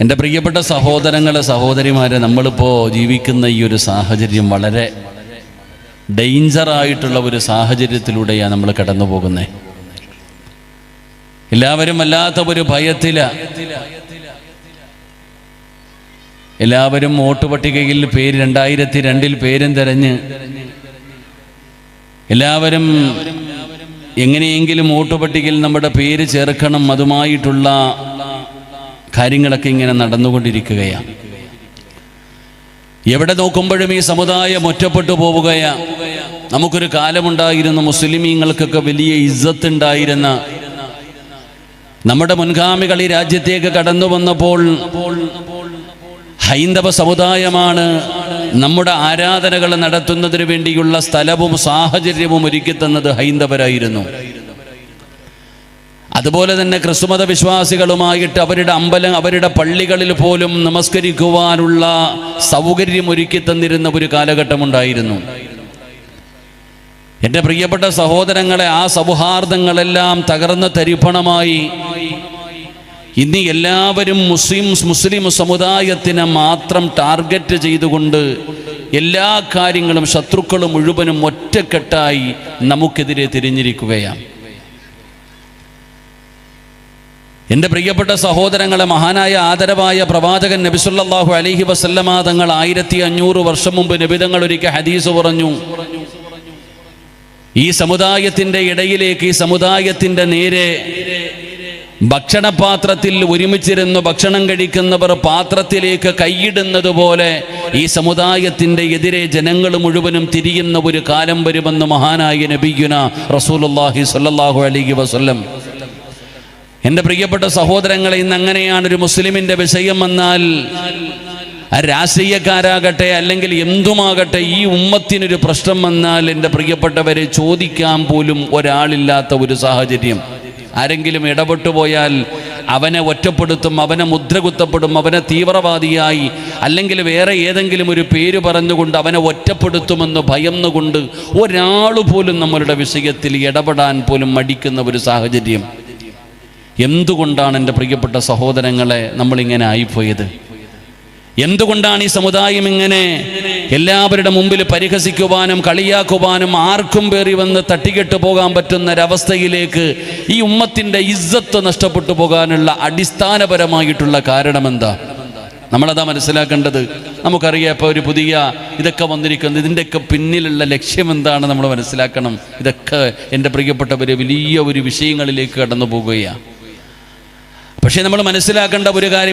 എന്റെ പ്രിയപ്പെട്ട സഹോദരങ്ങളെ സഹോദരിമാരെ നമ്മളിപ്പോൾ ജീവിക്കുന്ന ഈ ഒരു സാഹചര്യം വളരെ ഡേഞ്ചറായിട്ടുള്ള ഒരു സാഹചര്യത്തിലൂടെയാണ് നമ്മൾ കടന്നു പോകുന്നത് എല്ലാവരും അല്ലാത്ത ഒരു ഭയത്തില. എല്ലാവരും വോട്ട് പട്ടികയിൽ പേര് രണ്ടായിരത്തി രണ്ടിൽ പേരും തെരഞ്ഞ്. എല്ലാവരും എങ്ങനെയെങ്കിലും വോട്ട് പട്ടികയിൽ നമ്മുടെ പേര് ചേർക്കണം അതുമായിട്ടുള്ള കാര്യങ്ങളൊക്കെ ഇങ്ങനെ നടന്നുകൊണ്ടിരിക്കുകയാണ് എവിടെ നോക്കുമ്പോഴും ഈ സമുദായം ഒറ്റപ്പെട്ടു പോവുകയാണ് നമുക്കൊരു കാലമുണ്ടായിരുന്നു മുസ്ലിമീങ്ങൾക്കൊക്കെ വലിയ ഇജ്ജത്ത് ഉണ്ടായിരുന്ന നമ്മുടെ മുൻഗാമികൾ ഈ രാജ്യത്തേക്ക് കടന്നു വന്നപ്പോൾ ഹൈന്ദവ സമുദായമാണ് നമ്മുടെ ആരാധനകൾ നടത്തുന്നതിന് വേണ്ടിയുള്ള സ്ഥലവും സാഹചര്യവും ഒരുക്കി തന്നത് ഹൈന്ദവരായിരുന്നു. അതുപോലെ തന്നെ ക്രിസ്തുമത വിശ്വാസികളുമായിട്ട് അവരുടെ അമ്പലം അവരുടെ പള്ളികളിൽ പോലും നമസ്കരിക്കുവാനുള്ള സൗകര്യം ഒരുക്കി തന്നിരുന്ന ഒരു കാലഘട്ടമുണ്ടായിരുന്നു. എന്റെ പ്രിയപ്പെട്ട സഹോദരങ്ങളെ ആ സൗഹാർദ്ദങ്ങളെല്ലാം തകർന്ന തരിപ്പണമായി ഇനി എല്ലാവരും മുസ്ലിം മുസ്ലിം സമുദായത്തിനെ മാത്രം ടാർഗറ്റ് ചെയ്തുകൊണ്ട് എല്ലാ കാര്യങ്ങളും ശത്രുക്കളും മുഴുവനും ഒറ്റക്കെട്ടായി നമുക്കെതിരെ തിരിഞ്ഞിരിക്കുകയാണ്. എന്റെ പ്രിയപ്പെട്ട സഹോദരങ്ങളെ മഹാനായ ആദരവായ പ്രവാചകൻ നബിസുല്ലാഹു അലഹി വസല്ലമ തങ്ങൾ ആയിരത്തി അഞ്ഞൂറ് വർഷം മുമ്പ് നബിതങ്ങൾ ഒരിക്കൽ ഹദീസ് പറഞ്ഞു. ഈ സമുദായത്തിന്റെ ഇടയിലേക്ക് ഈ സമുദായത്തിന്റെ നേരെ ഭക്ഷണപാത്രത്തിൽ ഒരുമിച്ചിരുന്ന് ഭക്ഷണം കഴിക്കുന്നവർ പാത്രത്തിലേക്ക് കൈയിടുന്നത് പോലെ ഈ സമുദായത്തിന്റെ എതിരെ ജനങ്ങൾ മുഴുവനും തിരിയുന്ന ഒരു കാലം വരുമെന്ന് മഹാനായ നബിയുന റസൂലുല്ലാഹി സല്ലാഹു അലൈഹി വസല്ലം എന്റെ പ്രിയപ്പെട്ട സഹോദരങ്ങളെ ഇന്ന് അങ്ങനെയാണ് ഒരു മുസ്ലിമിന്റെ വിഷയം വന്നാൽ രാഷ്ട്രീയക്കാരാകട്ടെ അല്ലെങ്കിൽ എന്തുമാകട്ടെ ഈ ഉമ്മത്തിനൊരു പ്രശ്നം വന്നാൽ എന്റെ പ്രിയപ്പെട്ടവരെ ചോദിക്കാൻ പോലും ഒരാളില്ലാത്ത ഒരു സാഹചര്യം. ആരെങ്കിലും ഇടപെട്ടു പോയാൽ അവനെ ഒറ്റപ്പെടുത്തും അവനെ മുദ്രകുത്തപ്പെടും അവനെ തീവ്രവാദിയായി അല്ലെങ്കിൽ വേറെ ഏതെങ്കിലും ഒരു പേര് പറഞ്ഞുകൊണ്ട് അവനെ ഒറ്റപ്പെടുത്തുമെന്ന് ഭയന്നുകൊണ്ട് ഒരാൾ പോലും നമ്മളുടെ വിഷയത്തിൽ ഇടപെടാൻ പോലും മടിക്കുന്ന ഒരു സാഹചര്യം. എന്തുകൊണ്ടാണ് എന്റെ പ്രിയപ്പെട്ട സഹോദരങ്ങളെ നമ്മളിങ്ങനെ ആയിപ്പോയത്? എന്തുകൊണ്ടാണ് ഈ സമുദായം ഇങ്ങനെ എല്ലാവരുടെ മുമ്പിൽ പരിഹസിക്കുവാനും കളിയാക്കുവാനും ആർക്കും പേറി വന്ന് തട്ടിക്കെട്ട് പോകാൻ പറ്റുന്ന ഒരവസ്ഥയിലേക്ക് ഈ ഉമ്മത്തിന്റെ ഇജ്ജത്ത് നഷ്ടപ്പെട്ടു പോകാനുള്ള അടിസ്ഥാനപരമായിട്ടുള്ള കാരണമെന്താ? നമ്മളതാ മനസ്സിലാക്കേണ്ടത്. നമുക്കറിയാം ഇപ്പോൾ ഒരു പുതിയ ഇതൊക്കെ വന്നിരിക്കുന്നത്. ഇതിന്റെയൊക്കെ പിന്നിലുള്ള ലക്ഷ്യം എന്താണ് നമ്മൾ മനസ്സിലാക്കണം. ഇതൊക്കെ എന്റെ പ്രിയപ്പെട്ടവർ വലിയ ഒരു വിഷയങ്ങളിലേക്ക് കടന്നു പോകുകയാണ്. പക്ഷേ നമ്മൾ മനസ്സിലാക്കേണ്ട ഒരു കാര്യം